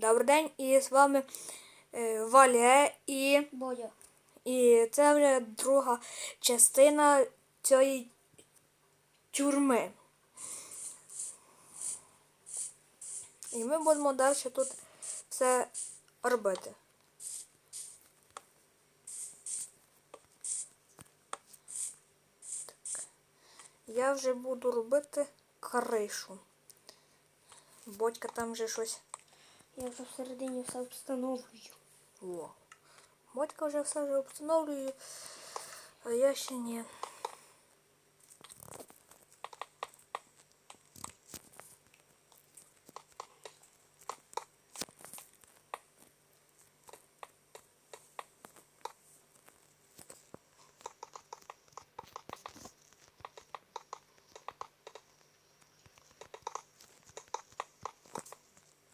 Добрий день, і з вами е, Валя і, Бодя. і це вже друга частина цієї тюрми. І ми будемо далі тут все робити. Так. Я вже буду робити кришу. Бодька там вже щось. Я вже всередині все встановлюю. О. Бодька вже все вже встановлює, а я ще ні.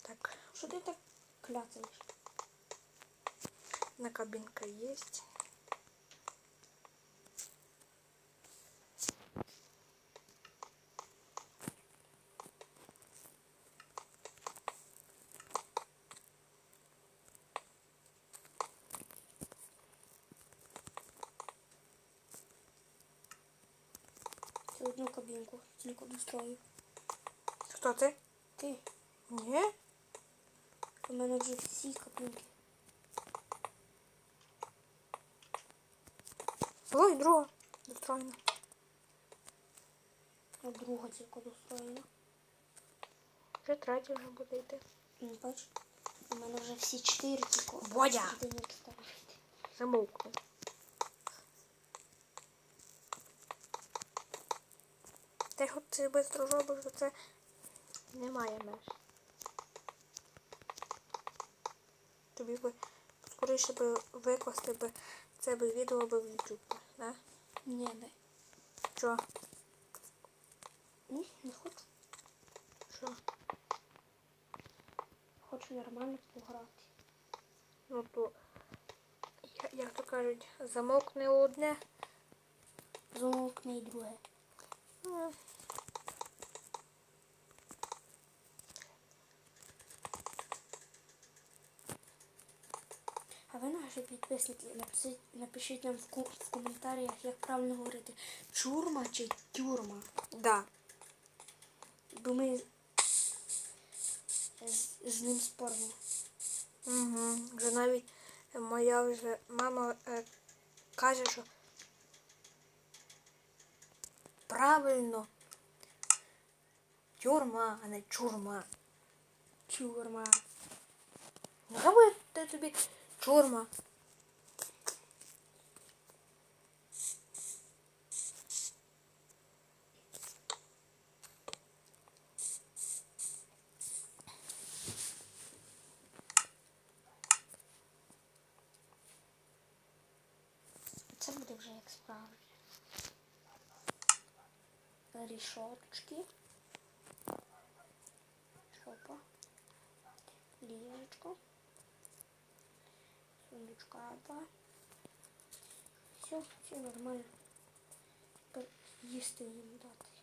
Так, Що ти так кляцаєш? на кабинка есть. Це одну кабінку тільки дострою. Кто ты? Ти, Не? У мене вже всі кабінки. Ой, друга. Достроєна. А друга тільки достроєна. Вже третя вже буде йти. Ну, бач, у мене вже всі чотири тільки. Бодя! Замовкну. Ти хоч це швидко робиш, то це немає меж. Тобі би скоріше би викласти би це би відео би в YouTube, да? Ні, не. Що? Ні, не хочу. Що? Хочу нормально пограти. Ну то, як то кажуть, замовкне одне. Замовкне і друге. А ви наші підписники, напишіть, напишіть нам в, в коментарях, як правильно говорити. Чурма чи тюрма? Да. Бо ми з, з ним споримо. Угу. Вже навіть моя вже мама е, каже, що правильно тюрма, а не чурма. Чурма. Не буде тобі чурма. Це буде вже як справжнє. Рішоточки. Шопа. Ліжечко. Сундучкапа. Все, все нормально. Їсти їм дати.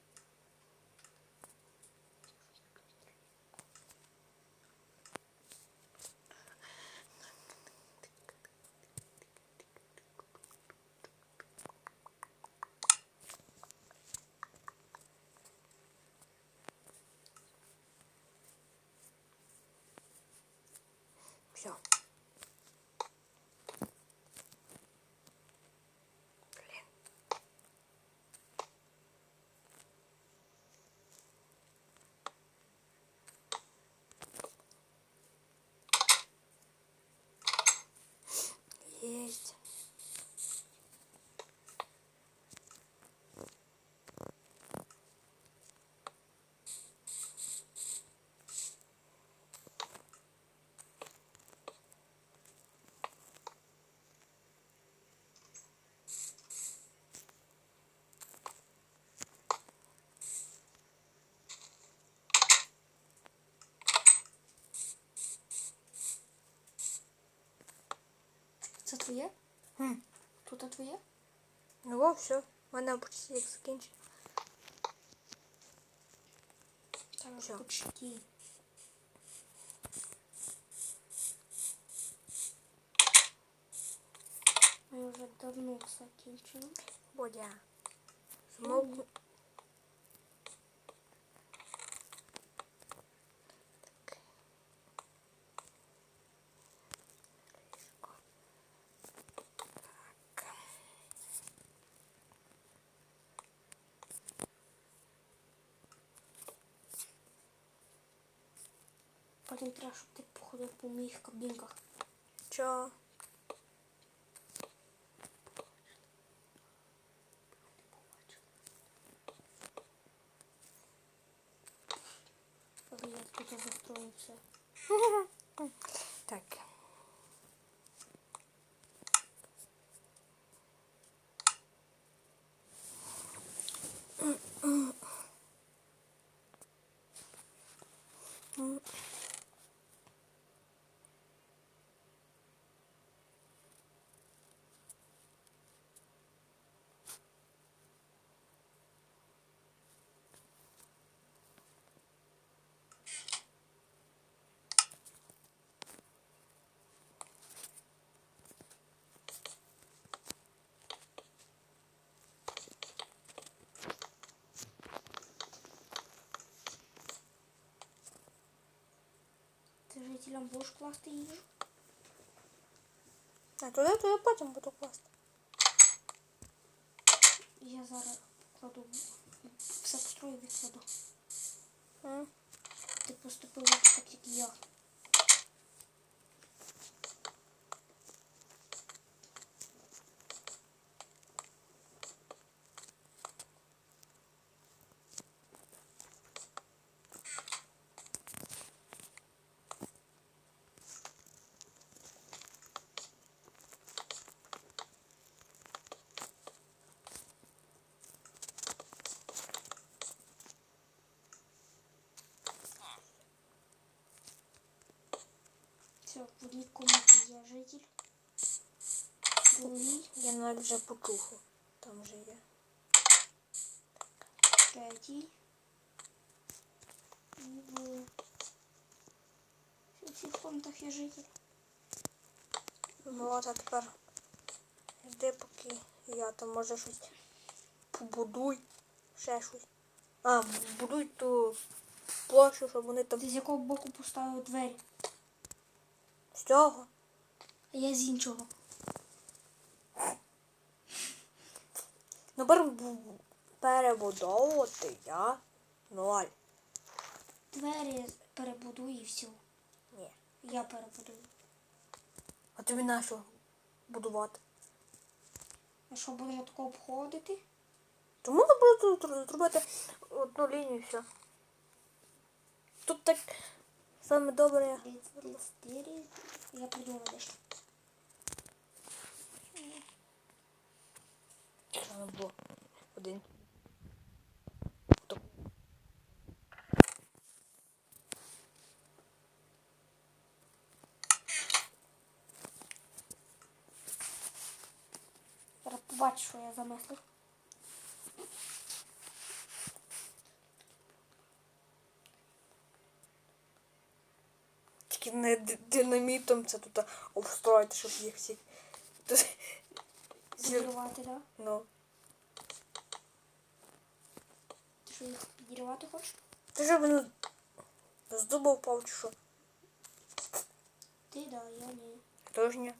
твоє? Хм. Тут твоє? Ну, о, все, вона почти як закінчила. Там вже почти. Ми вже давно закінчили. Бодя. Змовку. Треба, щоб ти походив по моїх кабінках. Чо? Але я тут застроївся. Так. Жителям будеш класти їжу? А туди, я потім буду класти. Я зараз кладу все построю відкладу. М? Ти поступив так, як я. Все, в одній кімнаті є житель. Другий, Я навіть вже почув. Там вже є. третій. І в в цих комнатах є житель. Ну от а тепер йди поки я там може щось побудуй. Ще щось. А, будуй ту площу, щоб вони там Ти з якого боку поставив двері? З цього. А я з іншого. Ну пер- перебудовувати я ноль. Двері перебудуй і все. Ні. Я перебудую. А тобі на що будувати? А що будемо тако обходити? Тому не буде тут зробити одну лінію і все. Тут так саме добре. Я придумала дещо. Саме один. Зараз побачиш, що я замислив. Тільки не динамітом це тут обстроїти, щоб їх всі. Підірвати, так? Да? Ну. Ти що їх підірвати хочеш? Ти що з дуба впав чи що? Ти да, я ні. Тож ні.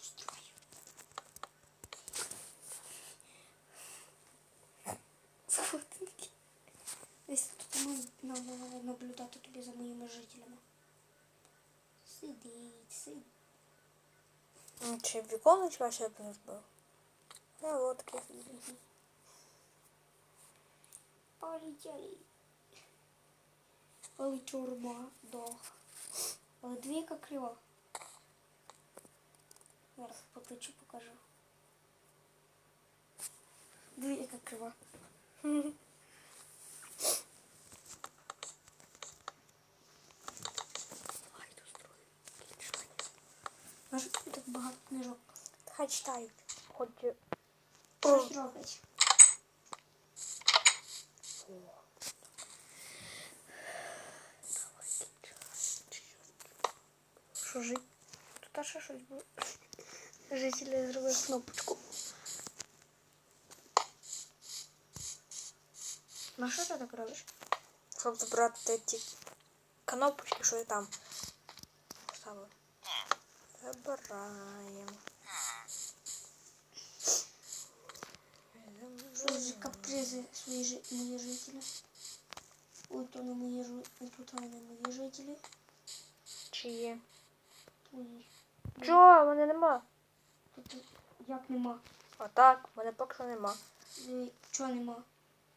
Що я построю? Сфотки. Десь тут ми нам треба наблюдати тобі за моїми жителями. Сидіть, сидіть. М, Чи віконечко ще б не збив? Я от таке. Полетели. Але чурма, дох. Але дві яка крива. Зараз по плечу покажу. Диви, яка крива. книжок. Хай читають. Хоч Щось роблять. що жить. Тут ще щось було. Жителі зробив кнопочку. На що ти так робиш? Щоб забрати ті кнопочки, що я там поставив. Забираємо. Що ж капризи свої жи... мої жителі? Ой, то не мої жи... Тут не мої жителі. Чи є? Твої. Чого? Мене нема. Тут як нема? А так, мене поки що нема. Диви, Чого нема?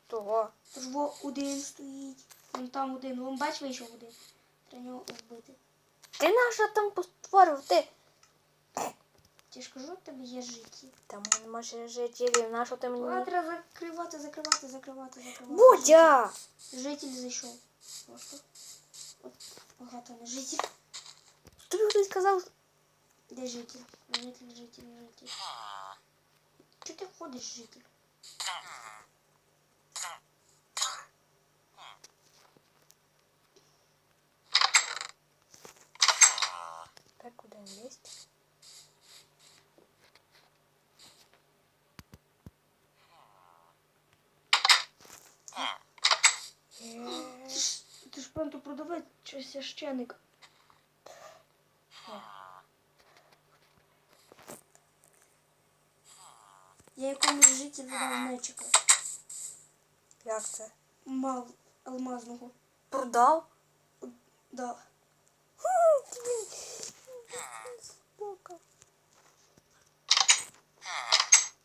Того. Тож во один стоїть. Вон там один. Вон бач вийшов один. Треба його вбити. Ти наша там постворив? Ти? Ти ж кажу, в тебе є життя. Там нема ще жителів, на що ти А мені? треба закривати, закривати, закривати, закривати. Будя! Житель зайшов. Просто. От багато не житель. Тобі хтось сказав, Де житель? Житель, житель, житель. Чого ти ходиш, житель? так куди він лізть? Ж певно продавець чи священик. Я якомусь жителю дав мечика. Як це? Мав алмазного. Продав? Да.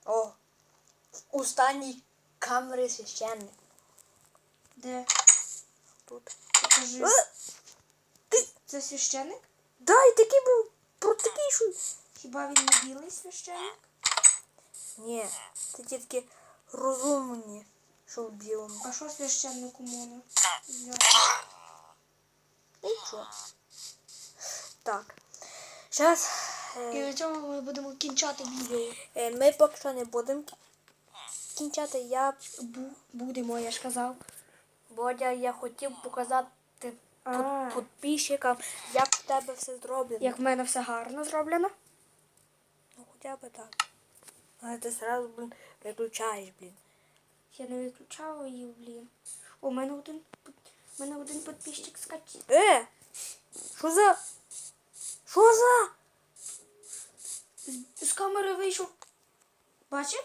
О, в останній камері священник. Де? Тут. Покажи. Е, Ти, Це священик? дай такий був про такий що. Хіба він не білий священик? Ні, це тільки розумні, що в білому. А що священнику можна? Нічого. Так. Зараз І на цьому ми будемо кінчати відео. е, ми поки що не будемо кінчати. Я, Бу- будемо, я ж казав. Бодя, я хотів показати А. під- підписчикам, як в тебе все зроблено. Як в мене все гарно зроблено. Ну хоча б так. Але ти зразу, блін, виключаєш, блін. Я не виключала її, блін. У мене один, під- у мене один підписчик скачив. Е! Що за? Що за? З, з камери вийшов. Бачив?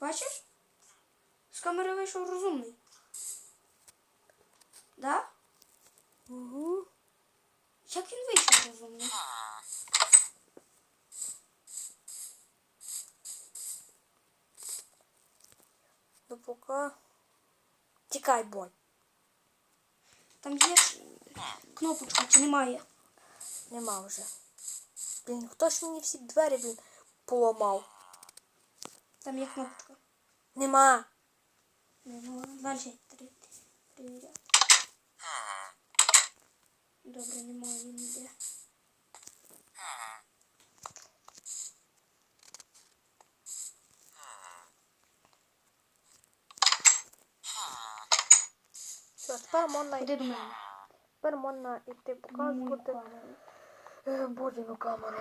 Бачиш? З камери вийшов розумний. Да? Угу. Як він вийшов розумний? Ну поки. Тікай, бой. Там є ж кнопочка чи немає? Нема вже. Блін, хто ж мені всі двері, блін, поламав? Там є кнопочка. Нема. Ну, далі три. Перевіряти. Добре, немає ніде. Все, тепер можна, мене. тепер можна йти показувати е, Бодіну камеру.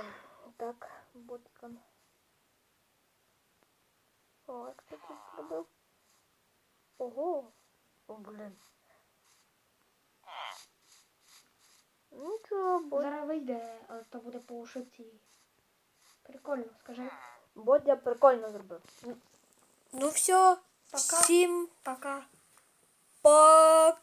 Так, Бодікан. О, як ти тут зробив? Ого. О, блін. Нічого, Бодя. Зараз вийде, але то буде по ошибці. Прикольно, скажи. Бодя прикольно зробив. Ну все, Пока. всім Пока. пока.